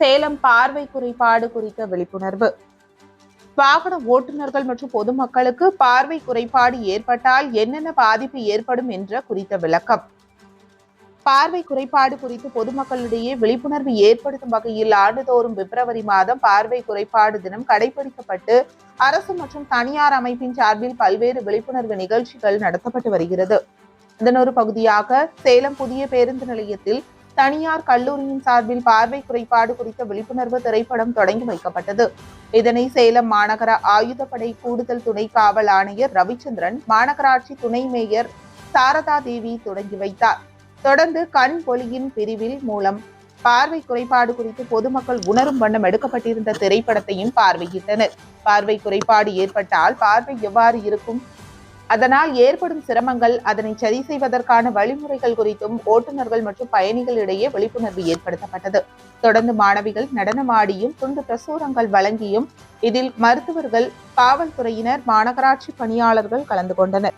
சேலம் பார்வை குறைபாடு குறித்த விழிப்புணர்வு. வாகன ஓட்டுநர்கள் மற்றும் பொதுமக்களுக்கு பார்வை குறைபாடு ஏற்பட்டால் என்னென்ன பாதிப்பு ஏற்படும் என்ற குறித்த விளக்கம். பார்வை குறைபாடு குறித்து பொதுமக்களிடையே விழிப்புணர்வு ஏற்படுத்தும் வகையில் ஆண்டுதோறும் பிப்ரவரி மாதம் பார்வை குறைபாடு தினம் கடைபிடிக்கப்பட்டு அரசு மற்றும் தனியார் அமைப்பின் சார்பில் பல்வேறு விழிப்புணர்வு நிகழ்ச்சிகள் நடத்தப்பட்டு வருகிறது. இதன் ஒரு பகுதியாக சேலம் புதிய பேருந்து நிலையத்தில் தனியார் கல்லூரியின் சார்பில் பார்வை குறைபாடு குறித்த விழிப்புணர்வு திரைப்படம் தொடங்கி வைக்கப்பட்டது. இதனை சேலம் மாநகர ஆயுதப்படை கூடுதல் துணை காவல் ஆணையர் ரவிச்சந்திரன் மாநகராட்சி துணை மேயர் சாரதா தேவி தொடங்கி வைத்தார். தொடர்ந்து கண் ஒளியின் பிரிவில் மூலம் பார்வை குறைபாடு குறித்து பொதுமக்கள் உணரும் வண்ணம் எடுக்கப்பட்டிருந்த திரைப்படத்தையும் பார்வையிட்டனர். பார்வை குறைபாடு ஏற்பட்டால் பார்வை எவ்வாறு இருக்கும் அதனால் ஏற்படும் சிரமங்கள் அதனை சரி செய்வதற்கான வழிமுறைகள் குறித்தும் ஓட்டுநர்கள் மற்றும் பயணிகளிடையே விழிப்புணர்வு ஏற்படுத்தப்பட்டது. தொடர்ந்து மாணவிகள் நடனமாடியும் துண்டு பிரசுரங்கள் வழங்கியும் இதில் மருத்துவர்கள் காவல்துறையினர் மாநகராட்சி பணியாளர்கள் கலந்து கொண்டனர்.